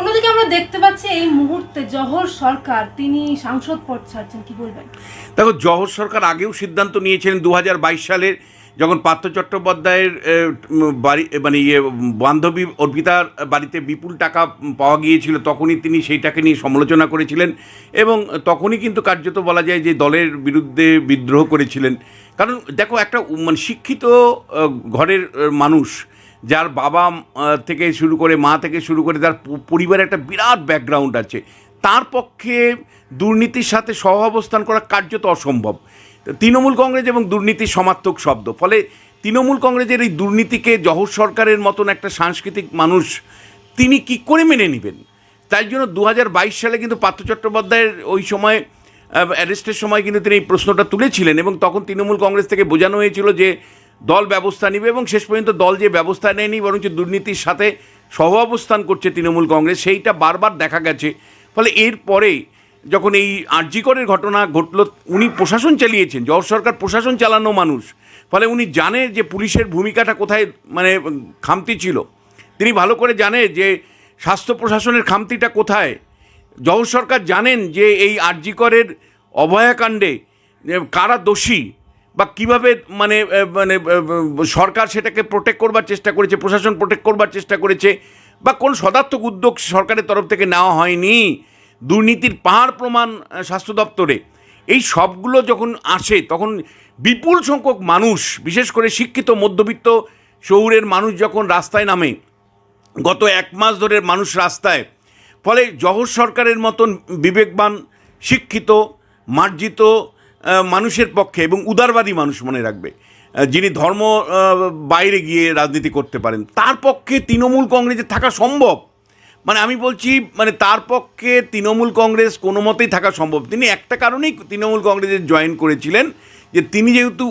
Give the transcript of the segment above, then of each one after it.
অন্যদিকে আমরা দেখতে পাচ্ছি এই মুহূর্তে জহর সরকার, তিনি সাংসদ পদ ছাড়ছেন, কি বলবেন? দেখো, জহর সরকার আগেও সিদ্ধান্ত নিয়েছিলেন দু হাজার বাইশ সালের যখন পার্থ চট্টোপাধ্যায়ের বাড়ি মানে ইয়ে বান্ধবী অর্পিতার বাড়িতে বিপুল টাকা পাওয়া গিয়েছিল, তখনই তিনি সেইটাকে নিয়ে সমালোচনা করেছিলেন এবং তখনই কিন্তু কার্যত বলা যায় যে দলের বিরুদ্ধে বিদ্রোহ করেছিলেন। কারণ দেখো, একটা মানে শিক্ষিত ঘরের মানুষ যার বাবা থেকে শুরু করে, মা থেকে শুরু করে তার পরিবারে একটা বিরাট ব্যাকগ্রাউন্ড আছে, তার পক্ষে দুর্নীতির সাথে সহাবস্থান করা কার্যত অসম্ভব। তৃণমূল কংগ্রেস এবং দুর্নীতির সমার্থক শব্দ, ফলে তৃণমূল কংগ্রেসের এই দুর্নীতিকে জহর সরকারের মতন একটা সাংস্কৃতিক মানুষ তিনি কি করে মেনে নেবেন? তাই জন্য দু হাজার বাইশ সালে কিন্তু পার্থ চট্টোপাধ্যায়ের ওই সময় অ্যারেস্টের সময় কিন্তু তিনি এই প্রশ্নটা তুলেছিলেন এবং তখন তৃণমূল কংগ্রেস থেকে বোঝানো হয়েছিল যে দল ব্যবস্থা নেবে এবং শেষ পর্যন্ত দল যে ব্যবস্থা নেয়নি, বরঞ্চ দুর্নীতির সাথে সহ অবস্থান করছে তৃণমূল কংগ্রেস, সেইটা বারবার দেখা গেছে। ফলে এরপরে যখন এই আর্যিকরের ঘটনা ঘটলো, উনি প্রশাসন চালিয়েছেন জহর সরকার প্রশাসন চালানো মানুষ। ফলে উনি জানে যে পুলিশের ভূমিকাটা কোথায় মানে খামতি ছিল। তিনি ভালো করে জানে যে স্বাস্থ্য প্রশাসনের খামতিটা কোথায়। জহর সরকার জানেন যে এই আর্যিকরের অভয়াকাণ্ডে কারা দোষী বা কীভাবে মানে মানে সরকার সেটাকে প্রোটেক্ট করবার চেষ্টা করেছে, প্রশাসন প্রোটেক্ট করবার চেষ্টা করেছে, বা কোন সদার্থক উদ্যোগ সরকারের তরফ থেকে নেওয়া হয়নি, দুর্নীতির পাহাড় প্রমাণ স্বাস্থ্য দপ্তরে, এই সবগুলো যখন আসে, তখন বিপুল সংখ্যক মানুষ, বিশেষ করে শিক্ষিত, মধ্যবিত্ত শহুরের মানুষ যখন রাস্তায় নামে, গত এক মাস ধরে মানুষ রাস্তায়, ফলে জহর সরকারের মতন বিবেকবান, শিক্ষিত, মার্জিত মানুষের পক্ষে এবং উদারবাদী মানুষ মনে রাখবে। যিনি ধর্ম বাইরে গিয়ে রাজনীতি করতে পারেন, তার পক্ষে তৃণমূল কংগ্রেসে থাকা সম্ভব। মানে আমি বলছি মানে তার পক্ষে তৃণমূল কংগ্রেস কোনো মতেই থাকা সম্ভব। তিনি একটা কারণেই তৃণমূল কংগ্রেসে জয়েন করেছিলেন, যে তিনি যেহেতু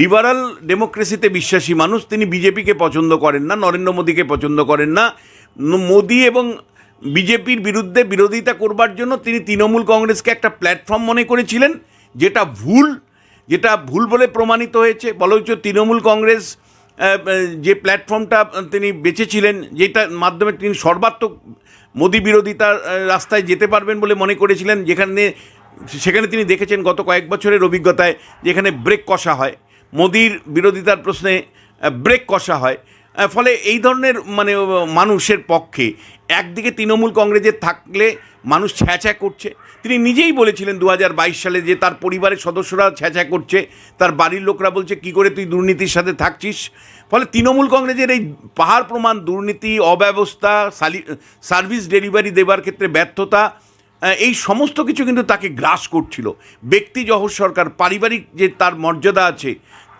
লিবারাল ডেমোক্রেসিতে বিশ্বাসী মানুষ, তিনি বিজেপিকে পছন্দ করেন না, নরেন্দ্র মোদীকে পছন্দ করেন না। মোদী এবং বিজেপির বিরুদ্ধে বিরোধিতা করবার জন্য তিনি তৃণমূল কংগ্রেসকে একটা প্ল্যাটফর্ম মনে করেছিলেন। যেটা ভুল যেটা ভুল বলে প্রমাণিত হয়েছে বলা হচ্ছে তৃণমূল কংগ্রেস যে প্ল্যাটফর্মটা তিনি বেঁচেছিলেন যেটার মাধ্যমে তিনি সর্বাত্মক মোদী বিরোধিতার রাস্তায় যেতে পারবেন বলে মনে করেছিলেন, যেখানে, সেখানে তিনি দেখেছেন গত কয়েক বছরের অভিজ্ঞতায়, যেখানে ব্রেক কষা হয়। মোদির বিরোধিতার প্রশ্নে ব্রেক কষা হয়। ফলে এই ধরনের মানে মানুষের পক্ষে, একদিকে তৃণমূল কংগ্রেসের থাকলে মানুষ ছ্যাঁছ্যাঁ করছে। তিনি নিজেই বলেছিলেন দু হাজার বাইশ সালে যে তার পরিবারের সদস্যরা ছ্যাঁছ্যাঁ করছে, তার বাড়ির লোকরা বলছে, কি করে তুই দুর্নীতির সাথে থাকছিস? ফলে তৃণমূল কংগ্রেসের এই পাহাড় প্রমাণ, দুর্নীতি, অব্যবস্থা সার্ভিস ডেলিভারি দেবার ক্ষেত্রে ব্যর্থতা এই সমস্ত কিছু কিন্তু তাকে গ্রাস করছিল। ব্যক্তি জহর সরকার, পারিবারিক যে তার মর্যাদা আছে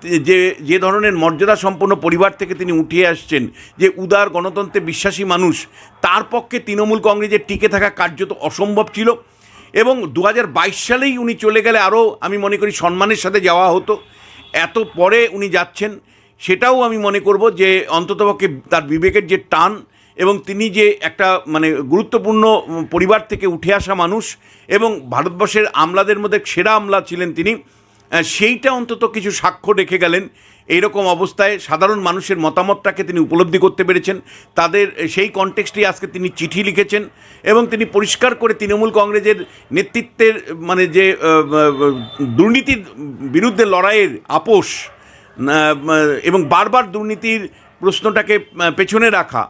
যে যে ধরনের মর্যাদা সম্পন্ন পরিবার থেকে তিনি উঠিয়ে আসছেন, যে উদার গণতন্ত্রে বিশ্বাসী মানুষ, তার পক্ষে তৃণমূল কংগ্রেসের টিকে থাকা কার্যত অসম্ভব ছিল এবং দু হাজার বাইশ সালেই উনি চলে গেলে আরও, আমি মনে করি, সম্মানের সাথে যাওয়া হতো। এত পরে উনি যাচ্ছেন, সেটাও আমি মনে করব যে অন্ততপক্ষে তার বিবেকের যে টান এবং তিনি যে একটা মানে গুরুত্বপূর্ণ পরিবার থেকে উঠে আসা মানুষ এবং ভারতবর্ষের আমলাদের মধ্যে সেরা আমলা ছিলেন তিনি সেইটা অন্তত কিছু সাক্ষ্য রেখে গেলেন। এইরকম অবস্থায় সাধারণ মানুষের মতামতটাকে তিনি উপলব্ধি করতে পেরেছেন। তাদের সেই কনটেক্সটে আজকে তিনি চিঠি লিখেছেন এবং তিনি পরিষ্কার করে তৃণমূল কংগ্রেসের নেতৃত্বের মানে যে দুর্নীতির বিরুদ্ধে লড়াইয়ের আপোষ এবং বারবার দুর্নীতির প্রশ্নটাকে পেছনে রাখা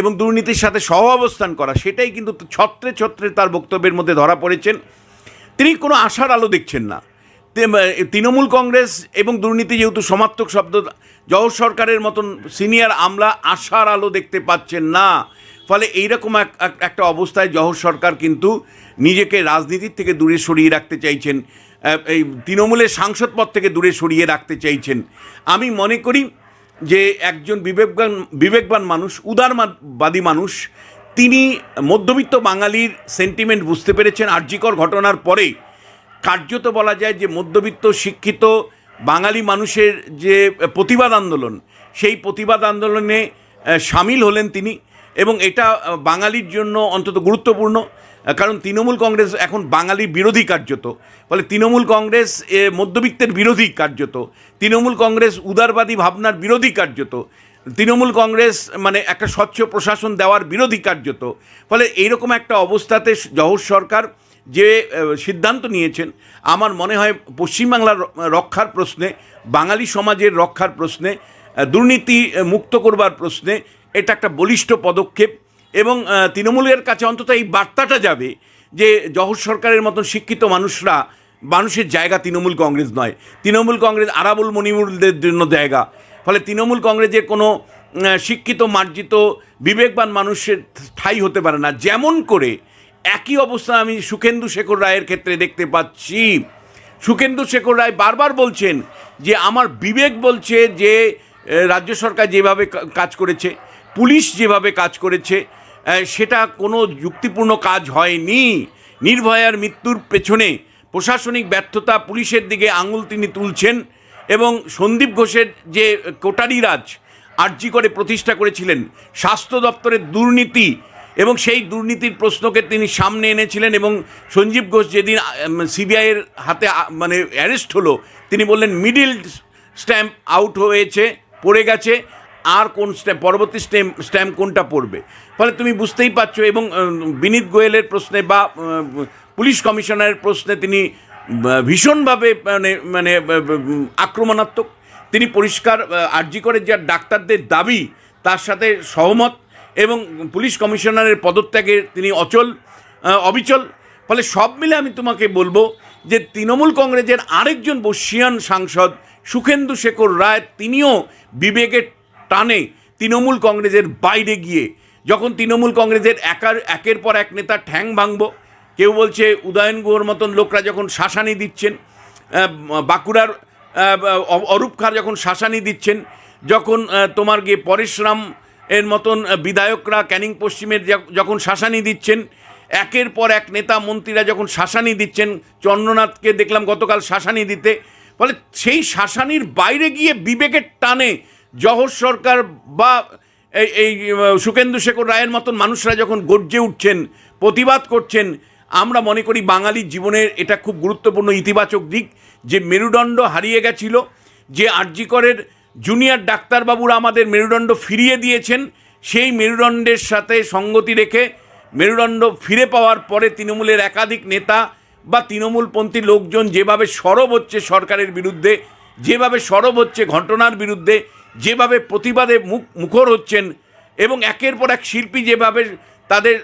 এবং দুর্নীতির সাথে সহ অবস্থান করা, সেটাই কিন্তু ছত্রে ছত্রে তার বক্তব্যের মধ্যে ধরা পড়েছেন। তিনি কোনো আশার আলো দেখছেন না। তৃণমূল কংগ্রেস এবং দুর্নীতি যেহেতু সমার্থক শব্দ জহর সরকারের মতন সিনিয়র আমলা আশার আলো দেখতে পাচ্ছেন না। ফলে এইরকম এক, এক- একটা অবস্থায় জহর সরকার কিন্তু নিজেকে রাজনীতির থেকে দূরে সরিয়ে রাখতে চাইছেন এই তৃণমূলের সাংসদ পদ থেকে দূরে সরিয়ে রাখতে চাইছেন। আমি মনে করি যে একজন বিবেকবান বিবেকবান মানুষ, উদারবাদী মানুষ, তিনি মধ্যবিত্ত বাঙালির সেন্টিমেন্ট বুঝতে পেরেছেন। আর্যিকর ঘটনার পরে কার্যত বলা যায় যে মধ্যবিত্ত, শিক্ষিত বাঙালি মানুষের যে প্রতিবাদ আন্দোলন, সেই প্রতিবাদ আন্দোলনে সামিল হলেন তিনি এবং এটা বাঙালির জন্য অন্তত গুরুত্বপূর্ণ কারণ তৃণমূল কংগ্রেস এখন বাঙালি বিরোধী কার্যত। ফলে তৃণমূল কংগ্রেস মধ্যবিত্তের বিরোধী কার্যত। তৃণমূল কংগ্রেস উদারবাদী ভাবনার বিরোধী কার্যত। তৃণমূল কংগ্রেস মানে একটা স্বচ্ছ প্রশাসন দেওয়ার বিরোধী কার্যত। ফলে এইরকম একটা অবস্থাতে জহর সরকার যে সিদ্ধান্ত নিয়েছেন, আমার মনে হয় পশ্চিমবাংলার রক্ষার প্রশ্নে, বাঙালি সমাজের রক্ষার প্রশ্নে দুর্নীতি মুক্ত করবার প্রশ্নে এটা একটা বলিষ্ঠ পদক্ষেপ এবং তৃণমূলের কাছে অন্তত এই বার্তাটা যাবে যে, জহর সরকারের মতন শিক্ষিত মানুষরা মানুষের জায়গা তৃণমূল কংগ্রেস নয়। তৃণমূল কংগ্রেস আরাবুল মণিমুরদের জন্য জায়গা। ফলে তৃণমূল কংগ্রেসের কোনো শিক্ষিত, মার্জিত, বিবেকবান মানুষের ঠাই হতে পারে না। যেমন করে একই অবস্থা আমি সুখেন্দু শেখর রায়ের ক্ষেত্রে দেখতে পাচ্ছি। সুখেন্দু শেখর রায় বারবার বলছেন যে, আমার বিবেক বলছে যে রাজ্য সরকার যেভাবে কাজ করেছে, পুলিশ যেভাবে কাজ করেছে সেটা কোনো যুক্তিপূর্ণ কাজ হয়নি। নির্ভয়ার মৃত্যুর পেছনে প্রশাসনিক ব্যর্থতা পুলিশের দিকে আঙুল তিনি তুলছেন এবং সন্দীপ ঘোষের যে কোটারি রাজ আর্জি করে প্রতিষ্ঠা করেছিলেন, স্বাস্থ্য দপ্তরের দুর্নীতি এবং সেই দুর্নীতির প্রশ্নকে তিনি সামনে এনেছিলেন এবং সঞ্জীব ঘোষ যেদিন সিবিআইয়ের হাতে মানে অ্যারেস্ট হলো, তিনি বললেন মিডিল স্ট্যাম্প আউট হয়েছে, পড়ে গেছে, আর কোন স্ট্যাম্প পরবর্তী স্ট্যাম্প স্ট্যাম্প কোনটা পড়বে? ফলে তুমি বুঝতেই পারছ এবং বিনীত গোয়েলের প্রশ্নে বা পুলিশ কমিশনারের প্রশ্নে তিনি ভীষণভাবে মানে মানে আক্রমণাত্মক। তিনি পরিষ্কার আর্জি করে, যা ডাক্তারদের দাবি, তার সাথে সহমত। এবং পুলিশ কমিশনারের পদত্যাগে তিনি অচল অবিচল। ফলে সব মিলে আমি তোমাকে বলব যে তৃণমূল কংগ্রেসের আরেকজন বর্ষিয়ান সাংসদ সুখেন্দু শেখর রায়, তিনিও বিবেকের টানে তৃণমূল কংগ্রেসের বাইরে গিয়ে, যখন তৃণমূল কংগ্রেসের একার, একের পর এক নেতা ঠ্যাং ভাঙব, কেউ বলছে উদয়ন গুহর মতন লোকরা যখন শাসানি দিচ্ছেন বাঁকুড়ার অরূপ খাঁ যখন শাসানি দিচ্ছেন, যখন তোমার গিয়ে পরেশরাম এর মতন বিধায়করা ক্যানিং পশ্চিমের যখন শাসানি দিচ্ছেন একের পর এক নেতা মন্ত্রীরা যখন শাসানি দিচ্ছেন চন্দ্রনাথকে দেখলাম গতকাল শাসানি দিতে ফলে সেই শাসানির বাইরে গিয়ে বিবেকের টানে জহর সরকার বা এই আহ, শেখর রায়ের মতন মানুষরা যখন গর্জে উঠছেন প্রতিবাদ করছেন আমরা মনে করি বাঙালির জীবনের এটা খুব গুরুত্বপূর্ণ ইতিবাচক দিক যে মেরুদণ্ড হারিয়ে গেছিল যে আরজিকরের জুনিয়র ডাক্তারবাবুরা আমাদের মেরুদণ্ড ফিরিয়ে দিয়েছেন। সেই মেরুদণ্ডের সাথে সঙ্গতি রেখে মেরুদণ্ড ফিরে পাওয়ার পরে তৃণমূলের একাধিক নেতা বা তৃণমূলপন্থী লোকজন যেভাবে সরব হচ্ছে সরকারের বিরুদ্ধে, যেভাবে সরব হচ্ছে ঘটনার বিরুদ্ধে, যেভাবে প্রতিবাদে মুখ, মুখর হচ্ছেন এবং একের পর এক শিল্পী যেভাবে তাদের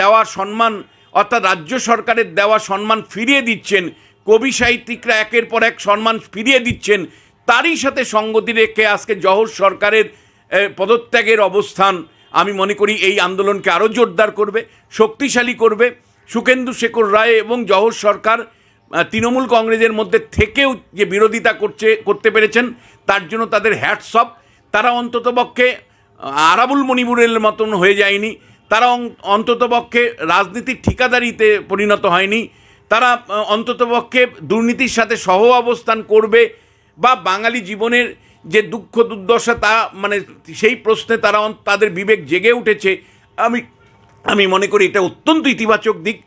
দেওয়া সম্মান অর্থাৎ রাজ্য সরকারের দেওয়া সম্মান ফিরিয়ে দিচ্ছেন, কবি সাহিত্যিকরা একের পর এক সম্মান ফিরিয়ে দিচ্ছেন তারই সাথে সঙ্গতি রেখে আজকে জহর সরকারের পদত্যাগের অবস্থান। আমি মনে করি এই আন্দোলনকে আরও জোরদার করবে, শক্তিশালী করবে। সুখেন্দু শেখর রায় এবং জহর সরকার তৃণমূল কংগ্রেসের মধ্যে থেকেও যে বিরোধিতা করছে, করতে পেরেছেন, তার জন্য তাদের হ্যাটসঅপ তারা অন্ততপক্ষে আরাবুল মণিপুরের মতন হয়ে যায়নি। তারা অন্ততপক্ষে রাজনীতির ঠিকাদারিতে পরিণত হয়নি। তারা অন্ততপক্ষে দুর্নীতির সাথে সহ অবস্থান করবে। বা বাঙালি জীবনের যে দুঃখ দুর্দশা তা মানে সেই প্রশ্নে তারা তাদের বিবেক জেগে উঠেছে, আমি আমি মনে করি এটা অত্যন্ত ইতিবাচক দিক।